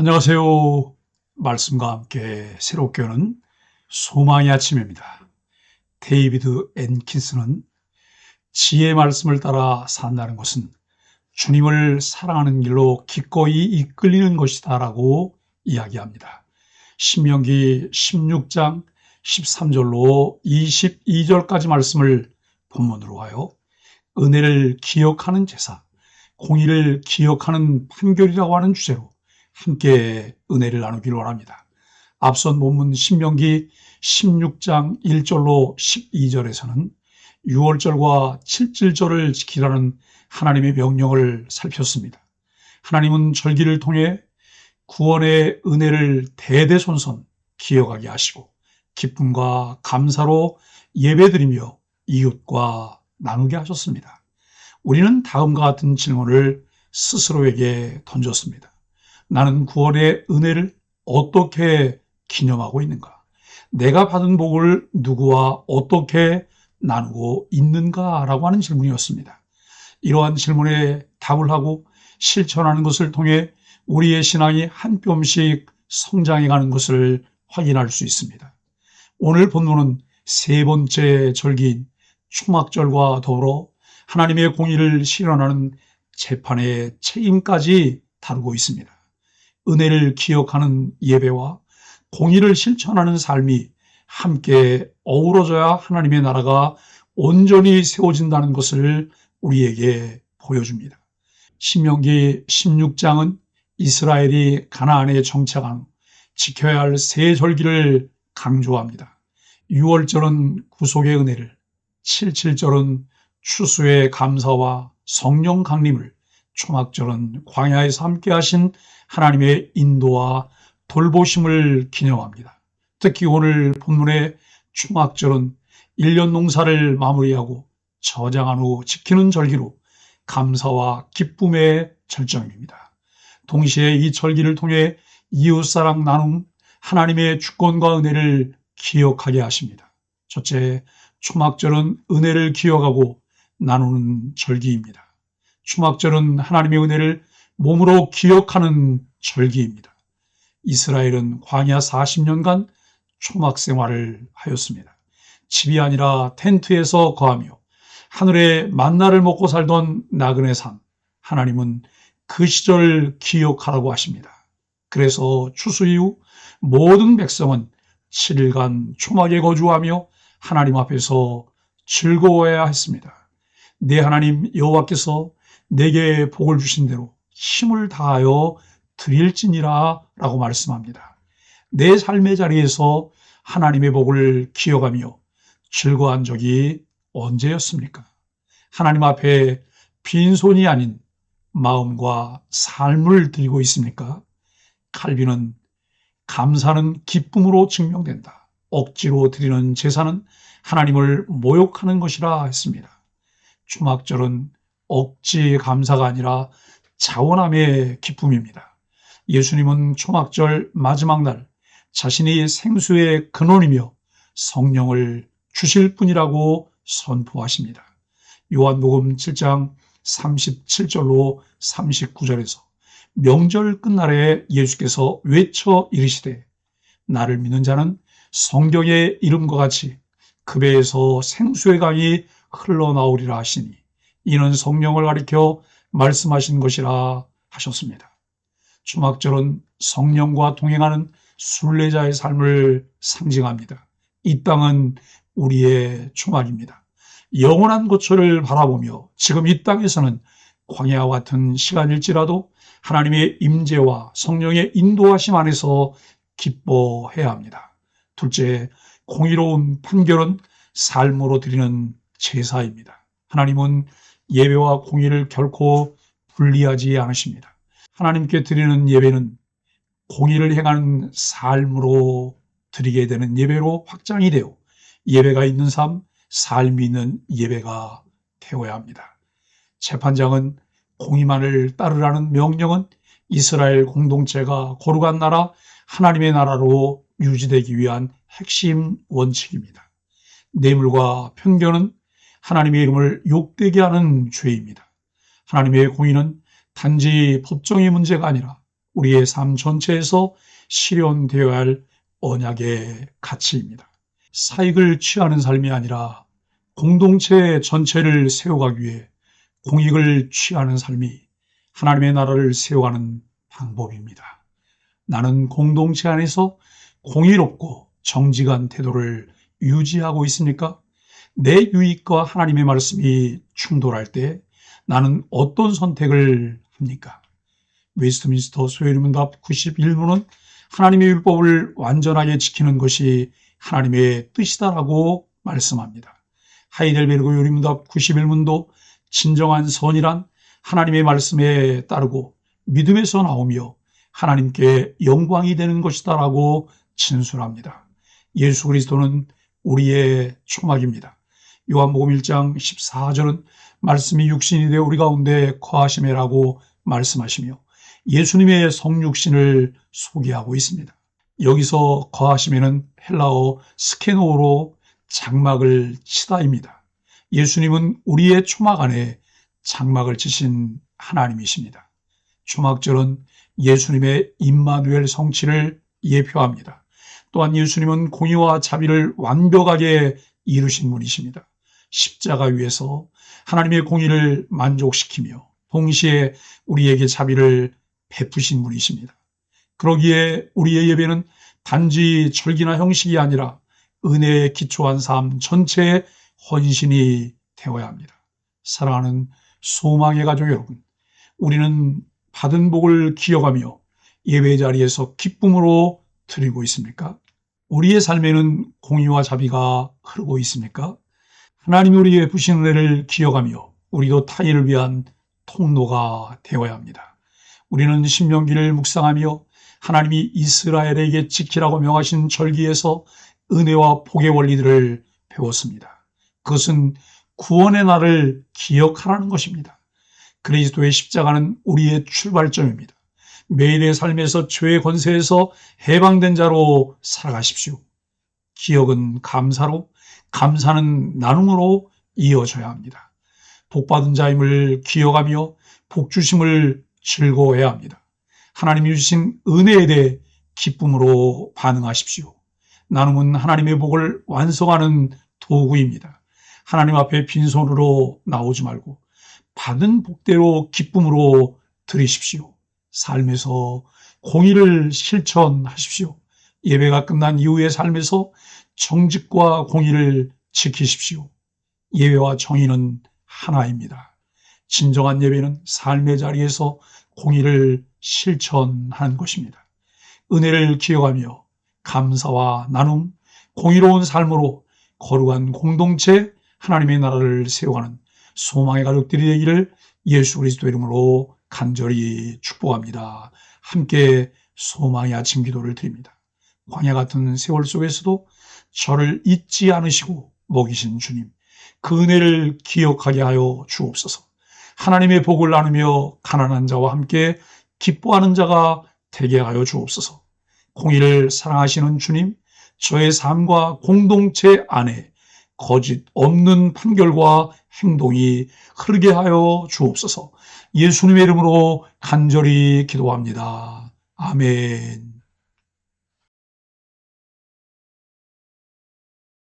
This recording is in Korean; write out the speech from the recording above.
안녕하세요. 말씀과 함께 새롭게 오는 소망의 아침입니다. 데이비드 앤킨스는 지혜의 말씀을 따라 산다는 것은 주님을 사랑하는 길로 기꺼이 이끌리는 것이다 라고 이야기합니다. 신명기 16장 13절로 22절까지 말씀을 본문으로 하여 은혜를 기억하는 제사, 공의를 기억하는 판결이라고 하는 주제로 함께 은혜를 나누기를 원합니다. 앞선 본문 신명기 16장 1절로 12절에서는 6월절과 7절절을 지키라는 하나님의 명령을 살폈습니다. 하나님은 절기를 통해 구원의 은혜를 대대손손 기억하게 하시고 기쁨과 감사로 예배드리며 이웃과 나누게 하셨습니다. 우리는 다음과 같은 질문을 스스로에게 던졌습니다. 나는 구원의 은혜를 어떻게 기념하고 있는가? 내가 받은 복을 누구와 어떻게 나누고 있는가 라고 하는 질문이었습니다. 이러한 질문에 답을 하고 실천하는 것을 통해 우리의 신앙이 한 뼘씩 성장해 가는 것을 확인할 수 있습니다. 오늘 본문은 세 번째 절기인 초막절과 더불어 하나님의 공의를 실현하는 재판의 책임까지 다루고 있습니다. 은혜를 기억하는 예배와 공의를 실천하는 삶이 함께 어우러져야 하나님의 나라가 온전히 세워진다는 것을 우리에게 보여줍니다. 신명기 16장은 이스라엘이 가나안에 정착한 지켜야 할 세 절기를 강조합니다. 6월절은 구속의 은혜를, 77절은 추수의 감사와 성령 강림을, 초막절은 광야에서 함께 하신 하나님의 인도와 돌보심을 기념합니다. 특히 오늘 본문의 초막절은 1년 농사를 마무리하고 저장한 후 지키는 절기로 감사와 기쁨의 절정입니다. 동시에 이 절기를 통해 이웃사랑 나눔, 하나님의 주권과 은혜를 기억하게 하십니다. 첫째, 초막절은 은혜를 기억하고 나누는 절기입니다. 초막절은 하나님의 은혜를 몸으로 기억하는 절기입니다. 이스라엘은 광야 40년간 초막 생활을 하였습니다. 집이 아니라 텐트에서 거하며 하늘의 만나를 먹고 살던 나그네 삶. 하나님은 그 시절 기억하라고 하십니다. 그래서 추수 이후 모든 백성은 7일간 초막에 거주하며 하나님 앞에서 즐거워해야 했습니다. 내 하나님 여호와께서 내게 복을 주신 대로 힘을 다하여 드릴지니라 라고 말씀합니다. 내 삶의 자리에서 하나님의 복을 기억하며 즐거워한 적이 언제였습니까? 하나님 앞에 빈손이 아닌 마음과 삶을 드리고 있습니까? 칼빈은 감사는 기쁨으로 증명된다. 억지로 드리는 제사는 하나님을 모욕하는 것이라 했습니다. 주막절은 억지 감사가 아니라 자원함의 기쁨입니다. 예수님은 초막절 마지막 날 자신이 생수의 근원이며 성령을 주실 분이라고 선포하십니다. 요한복음 7장 37절로 39절에서 명절 끝날에 예수께서 외쳐 이르시되 나를 믿는 자는 성경의 이름과 같이 그 배에서 생수의 강이 흘러나오리라 하시니 이는 성령을 가리켜 말씀하신 것이라 하셨습니다. 주막절은 성령과 동행하는 순례자의 삶을 상징합니다. 이 땅은 우리의 초막입니다. 영원한 고초를 바라보며 지금 이 땅에서는 광야와 같은 시간일지라도 하나님의 임재와 성령의 인도하심 안에서 기뻐해야 합니다. 둘째, 공의로운 판결은 삶으로 드리는 제사입니다. 하나님은 예배와 공의를 결코 분리하지 않으십니다. 하나님께 드리는 예배는 공의를 행하는 삶으로 드리게 되는 예배로 확장이 되어 예배가 있는 삶, 삶이 있는 예배가 되어야 합니다. 재판장은 공의만을 따르라는 명령은 이스라엘 공동체가 거룩한 나라, 하나님의 나라로 유지되기 위한 핵심 원칙입니다. 뇌물과 편견은 하나님의 이름을 욕되게 하는 죄입니다. 하나님의 공의는 단지 법정의 문제가 아니라 우리의 삶 전체에서 실현되어야 할 언약의 가치입니다. 사익을 취하는 삶이 아니라 공동체 전체를 세워가기 위해 공익을 취하는 삶이 하나님의 나라를 세워가는 방법입니다. 나는 공동체 안에서 공의롭고 정직한 태도를 유지하고 있습니까? 내 유익과 하나님의 말씀이 충돌할 때 나는 어떤 선택을 합니까? 웨스트민스터 소요리문답 91문은 하나님의 율법을 완전하게 지키는 것이 하나님의 뜻이다라고 말씀합니다. 하이델베르그 요리문답 91문도 진정한 선이란 하나님의 말씀에 따르고 믿음에서 나오며 하나님께 영광이 되는 것이다라고 진술합니다. 예수 그리스도는 우리의 초막입니다. 요한복음 1장 14절은 말씀이 육신이 되어 우리 가운데 거하심이라고 말씀하시며 예수님의 성육신을 소개하고 있습니다. 여기서 거하심에는 헬라어 스케노로 장막을 치다입니다. 예수님은 우리의 초막 안에 장막을 치신 하나님이십니다. 초막절은 예수님의 임마누엘 성취를 예표합니다. 또한 예수님은 공의와 자비를 완벽하게 이루신 분이십니다. 십자가 위에서 하나님의 공의를 만족시키며 동시에 우리에게 자비를 베푸신 분이십니다. 그러기에 우리의 예배는 단지 절기나 형식이 아니라 은혜에 기초한 삶 전체의 헌신이 되어야 합니다. 사랑하는 소망의 가족 여러분, 우리는 받은 복을 기억하며 예배 자리에서 기쁨으로 드리고 있습니까? 우리의 삶에는 공의와 자비가 흐르고 있습니까? 하나님이 우리의 부신 은혜를 기억하며 우리도 타인을 위한 통로가 되어야 합니다. 우리는 신명기를 묵상하며 하나님이 이스라엘에게 지키라고 명하신 절기에서 은혜와 복의 원리들을 배웠습니다. 그것은 구원의 날을 기억하라는 것입니다. 그리스도의 십자가는 우리의 출발점입니다. 매일의 삶에서 죄의 권세에서 해방된 자로 살아가십시오. 기억은 감사로, 감사는 나눔으로 이어져야 합니다. 복받은 자임을 기억하며 복주심을 즐거워해야 합니다. 하나님이 주신 은혜에 대해 기쁨으로 반응하십시오. 나눔은 하나님의 복을 완성하는 도구입니다. 하나님 앞에 빈손으로 나오지 말고 받은 복대로 기쁨으로 드리십시오. 삶에서 공의를 실천하십시오. 예배가 끝난 이후의 삶에서 정직과 공의를 지키십시오. 예배와 정의는 하나입니다. 진정한 예배는 삶의 자리에서 공의를 실천하는 것입니다. 은혜를 기억하며 감사와 나눔, 공의로운 삶으로 거룩한 공동체 하나님의 나라를 세워가는 소망의 가족들이 되기를 예수 그리스도 이름으로 간절히 축복합니다. 함께 소망의 아침 기도를 드립니다. 광야 같은 세월 속에서도 저를 잊지 않으시고 먹이신 주님, 그 은혜를 기억하게 하여 주옵소서. 하나님의 복을 나누며 가난한 자와 함께 기뻐하는 자가 되게 하여 주옵소서. 공의를 사랑하시는 주님, 저의 삶과 공동체 안에 거짓 없는 판결과 행동이 흐르게 하여 주옵소서. 예수님의 이름으로 간절히 기도합니다. 아멘.